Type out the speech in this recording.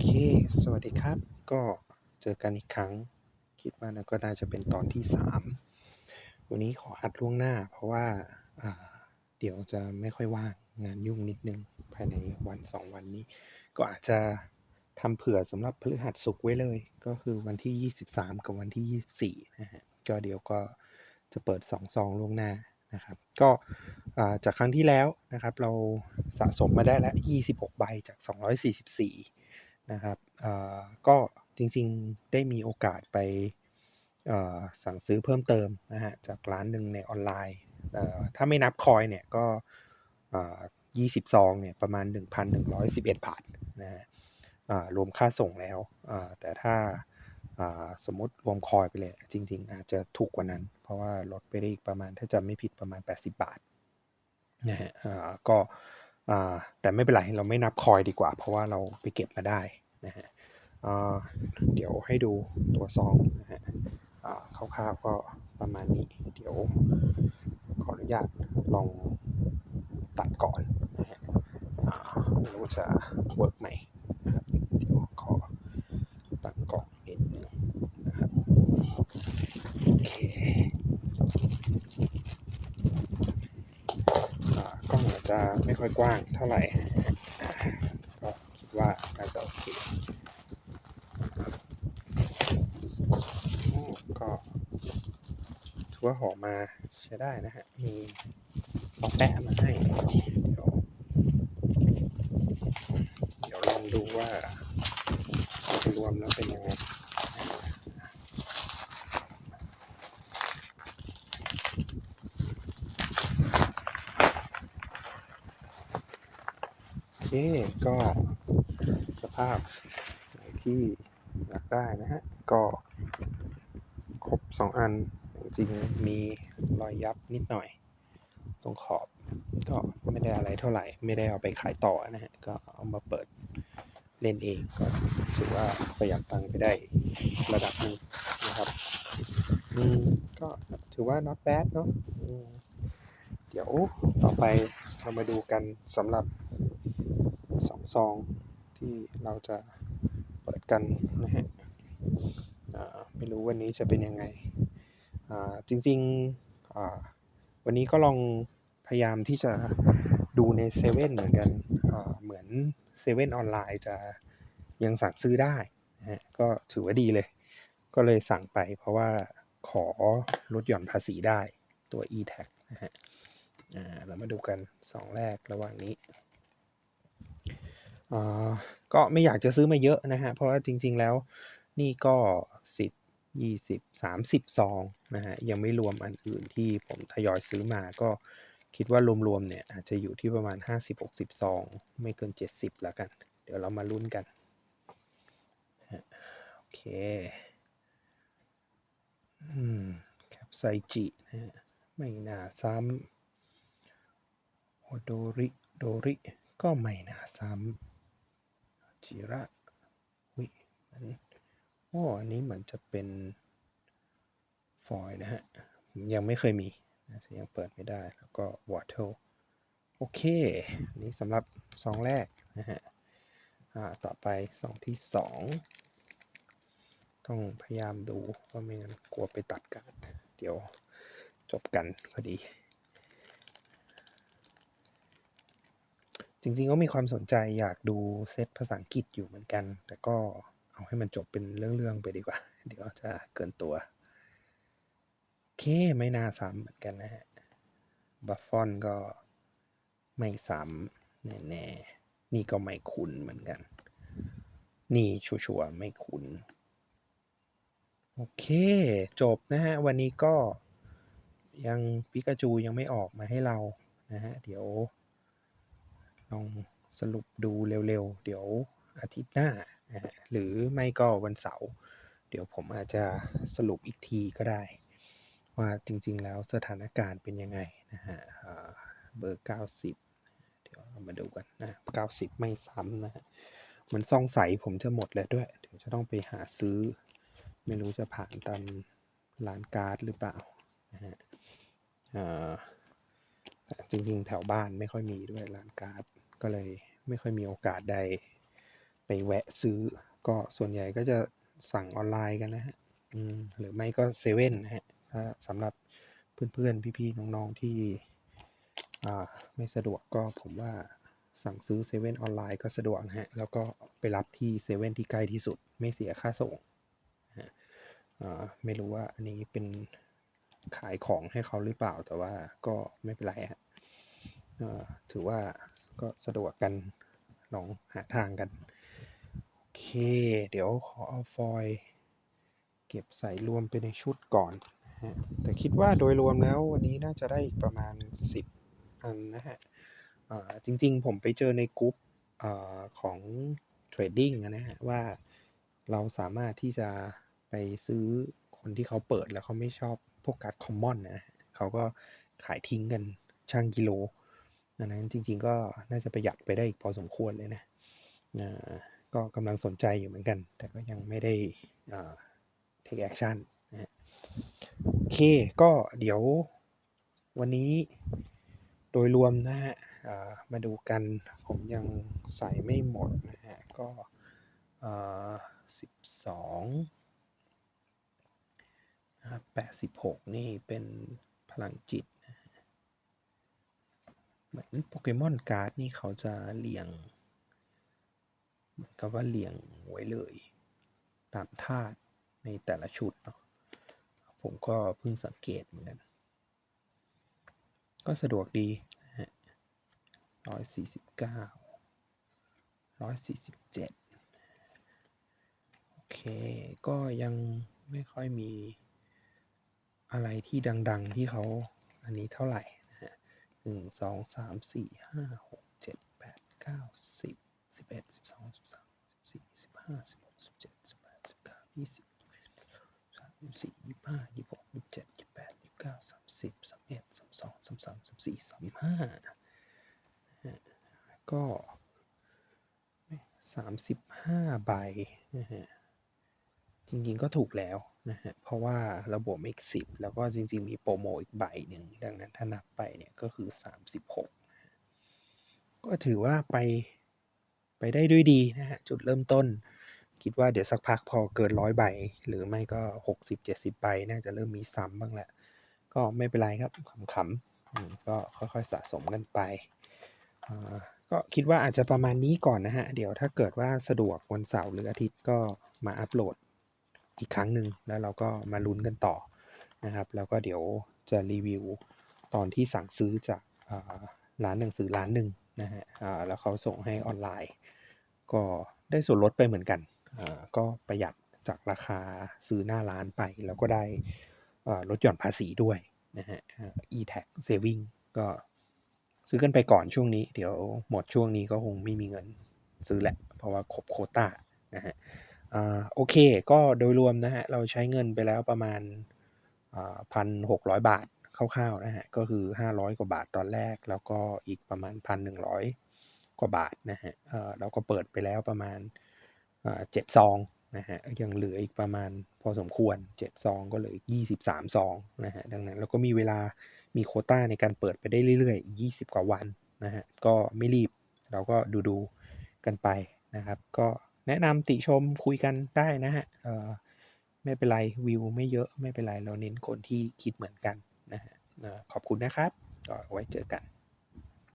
เค สวัสดีครับ ก็เจอกันอีกครั้ง คิดว่านะก็น่าจะเป็นตอนที่ 3 วันนี้ขออัดล่วงหน้า เพราะว่าเดี๋ยวจะไม่ค่อยว่างงานยุ่งนิดนึง ภายในวัน 2 วันนี้ ก็อาจจะทำเผื่อสำหรับพฤหัสศุกไว้เลย ก็คือวันที่ 23 กับวันที่ 24 นะฮะ ก็เดี๋ยวก็จะเปิด2ซองล่วงหน้านะครับ ก็จากครั้งที่แล้วนะครับ เราสะสมมาได้แล้ว 26 ใบจาก 244 นะครับอ่าก็จริงๆได้มีโอกาสไปเอ่อสั่งซื้อเพิ่มเติมนะฮะจากร้านหนึ่งในออนไลน์เอ่อถ้าไม่นับคอยเนี่ยก็อ่า20ซองเนี่ยประมาณ 1,111 บาทนะฮะอ่ารวมค่าส่งแล้วอ่าแต่ถ้าอ่าสมมติรวมคอยไปเลย จริง ๆ อาจจะถูกกว่านั้น เพราะว่าลดไปได้อีกประมาณถ้าจำไม่ผิดประมาณ 80 บาทนะฮะอ่าก็อ่าแต่ไม่เป็นไร เราไม่นับคอยดีกว่า เพราะว่าเราไปเก็บมาได้ นะฮะเดี๋ยวให้ดูตัวซองนะฮะคร่าวๆก็ประมาณนี้ เดี๋ยวขออนุญาตลองตัดก่อนนะฮะอ่าไม่รู้จะเวิร์กไหมเดี๋ยวขอตัดกล่องนิดนึงนะครับโอเคกล้องอาจจะไม่ค่อยกว้างเท่าไหร่อ่าก็คิดว่าน่าจะโอเคอืมก็ถือ ว่าหอมมาใช้ได้นะฮะ มีปอกแปะมาให้ เดี๋ยวลองดูว่ารวมแล้วเป็นยังไงโอเค ก็สภาพที่อยากได้นะฮะ ก็ครบ 2 อัน จริงมีรอยยับนิดหน่อย ตรงขอบก็ไม่ได้อะไรเท่าไหร่ ไม่ได้เอาไปขายต่อนะฮะ ก็เอามาเปิดเล่นเองก็ถือว่าประหยัดตังค์ไปได้ระดับนึงนะครับอืมก็ถือว่า not bad เนาะอืมเดี๋ยวต่อไปเรามาดูกันสำหรับ2ซองที่เราจะเปิดกันนะฮะอ่าไม่รู้วันนี้จะเป็นยังไง จริงๆ วันนี้ก็ลองพยายามที่จะดูในเซเว่นเหมือนกันเหมือนเซเว่นออนไลน์จะยังสั่งซื้อได้นะฮะก็ถือว่าดีเลย ก็เลยสั่งไปเพราะว่าขอลดหย่อนภาษีได้ตัว e-tag นะฮะเรามาดูกัน 2 แรกระหว่างนี้ก็ไม่อยากจะซื้อมาเยอะนะฮะ เพราะว่าจริง ๆ แล้วนี่ก็10 20 30ซองนะฮะยังไม่รวมอันอื่นที่ผมทยอยซื้อมาก็คิดว่ารวมๆเนี่ยอาจจะอยู่ที่ประมาณ 50-60ซองไม่เกิน 70 แล้วกัน เดี๋ยวเรามาลุ้นกันโอเคอืมแคปไซจินะฮะไม่น่าซ้ำโอโดริโดริก็ไม่น่าซ้ำจิระวิมัน อ้อันนี้เหมือนจะเป็นฟอยล์นะฮะ ยังไม่เคยมีนะยังเปิดไม่ได้ แล้วก็วอเทลโอเค อันนี้สำหรับซองแรกนะฮะต่อไปซองที่สองต้องพยายามดูว่าไม่งั้นกลัวไปตัดการดเดี๋ยวจบกันพอดี จริงๆก็มีความสนใจอยากดูเซตภาษาอังกฤษอยู่เหมือนกัน แต่ก็ เอาให้มันจบเป็นเรื่องๆไปดีกว่า เดี๋ยวจะเกินตัว โอเค ไม่น่าซ้ำเหมือนกันนะฮะ บัฟฟอนก็ไม่ซ้ำแน่ๆ นี่ก็ไม่คุ้นเหมือนกัน นี่ชัวร์ๆไม่คุ้น โอเค จบนะฮะ วันนี้ก็ยังปิกาจูยังไม่ออกมาให้เรานะฮะ เดี๋ยวลองสรุปดูเร็วๆ เดี๋ยว อาทิตย์หน้า หรือไม่ก็วันเสาร์เดี๋ยวผมอาจจะสรุปอีกทีก็ได้ ว่าจริง ๆ แล้วสถานการณ์เป็นยังไงนะฮะอ่าเบอร์ 90 เดี๋ยวมาดูกันนะ 90 ไม่ซ้ำนะฮะมือนซองใสผมจะหมดแล้วด้วย เดี๋ยวจะต้องไปหาซื้อ ไม่รู้จะผ่านตามร้านการ์ดหรือเปล่านะฮะจริงๆ แถวบ้านไม่ค่อยมีด้วยร้านการ์ดก็เลยไม่ค่อยมีโอกาสได้ ไปแวะซื้อ ก็ส่วนใหญ่ก็จะสั่งออนไลน์กันนะฮะหรือไม่ก็เซเว่นนะฮะถ้าสำหรับเพื่อนๆ พี่ๆ น้องๆ ที่ไม่สะดวกก็ผมว่าสั่งซื้อเซเว่นออนไลน์ก็สะดวกนะฮะ แล้วก็ไปรับที่เซเว่นที่ใกล้ที่สุด ไม่เสียค่าส่งไม่รู้ว่าอันนี้เป็นขายของให้เขาหรือเปล่า แต่ว่าก็ไม่เป็นไรฮะถือว่าก็สะดวกกันลองหาทางกัน เค เดี๋ยวขอเอาฟอยล์เก็บใส่รวมไปในชุดก่อนนะฮะแต่คิดว่าโดยรวมแล้ววันนี้น่าจะได้อีกประมาณ 10 อันนะฮะจริงๆ ผมไปเจอในกลุ่มของเทรดดิ้งนะฮะว่าเราสามารถที่จะไปซื้อคนที่เขาเปิดแล้วเขาไม่ชอบพวกการ์ดคอมมอนนะเขาก็ขายทิ้งกันช่างกิโลดังนั้นจริงๆก็น่าจะประหยัดไปได้อีกพอสมควรเลยนะอ่า ก็กำลังสนใจอยู่เหมือนกัน แต่ก็ยังไม่ได้ take action นะฮะโอเค ก็เดี๋ยววันนี้โดยรวมนะฮะมาดูกันผมยังใส่ไม่หมดนะฮะ ก็สิบสองแปดสิบหกนี่เป็นพลังจิต เหมือนโปเกมอนการ์ดนี่เขาจะเรียง เหมือนกับว่าเรียงไว้เลย ตามธาตุในแต่ละชุดเนาะผมก็เพิ่งสังเกตเหมือนกัน ก็สะดวกดีนะฮะร้อยสี่สิบเก้าร้อยสี่สิบเจ็ดโอเค ก็ยังไม่ค่อยมีอะไรที่ดังๆที่เขาอันนี้เท่าไหร่นะฮะหนึ่งสองสามสี่ห้าหกเจ็ดแปดเก้าสิบ ห้าสิบหกสิบเจ็ดสิบแปดสิบเก้ายี่สิบสามสิบสี่ยี่สิบห้ายี่สิบหกยี่สิบเจ็ดยี่สิบแปดยี่สิบเก้าสามสิบสามเอ็ดสามสองสามสามสามสี่สามห้าก็สามสิบห้าใบนะฮะจริงๆก็ถูกแล้วนะฮะ เพราะว่าระบบ x 10 แล้วก็จริงๆ มีโปรโมอีกใบหนึ่ง ดังนั้นถ้านับไปเนี่ยก็คือ 36 ก็ถือว่าไปไปได้ด้วยดีนะฮะ จุดเริ่มต้น คิดว่าเดี๋ยวสักพักพอเกินร้อยใบ หรือไม่ก็60-70ใบน่าจะเริ่มมีซ้ำบ้างแหละ ก็ไม่เป็นไรครับขำๆก็ค่อยๆสะสมกันไป ก็คิดว่าอาจจะประมาณนี้ก่อนนะฮะ เดี๋ยวถ้าเกิดว่าสะดวกวันเสาร์หรืออาทิตย์ก็มาอัปโหลดอีกครั้งหนึ่งแล้วเราก็มาลุ้นกันต่อนะครับ แล้วก็เดี๋ยวจะรีวิวตอนที่สั่งซื้อจากร้านหนังสือร้านหนึ่งนะฮะแล้วเขาส่งให้ออนไลน์ ก็ได้ส่วนลดไปเหมือนกัน ก็ประหยัดจากราคาซื้อหน้าร้านไป แล้วก็ได้ลดหย่อนภาษีด้วยนะฮะ e-tax saving ก็ซื้อกันไปก่อนช่วงนี้ เดี๋ยวหมดช่วงนี้ก็คงไม่มีเงินซื้อแหละ เพราะว่าครบโคต้านะฮะโอเค ก็โดยรวมนะฮะ เราใช้เงินไปแล้วประมาณพันหกร้อยบาทคร่าวๆนะฮะ ก็คือ 500 กว่าบาทตอนแรก แล้วก็อีกประมาณ 1,100 กว่าบาทนะฮะเราก็เปิดไปแล้วประมาณ เจ็ดซองนะฮะยังเหลืออีกประมาณพอสมควร 7 ซองก็เหลืออีก 23 ซองนะฮะดังนั้นเราก็มีเวลามีโคต้าในการเปิดไปได้เรื่อยๆอีก20 กว่าวันนะฮะก็ไม่รีบเราก็ดูๆกันไปนะครับ ก็แนะนำติชมคุยกันได้นะฮะเอ่อไม่เป็นไรวิวไม่เยอะไม่เป็นไรเราเน้นคนที่คิดเหมือนกันนะฮะขอบคุณนะครับก็ไว้เจอกัน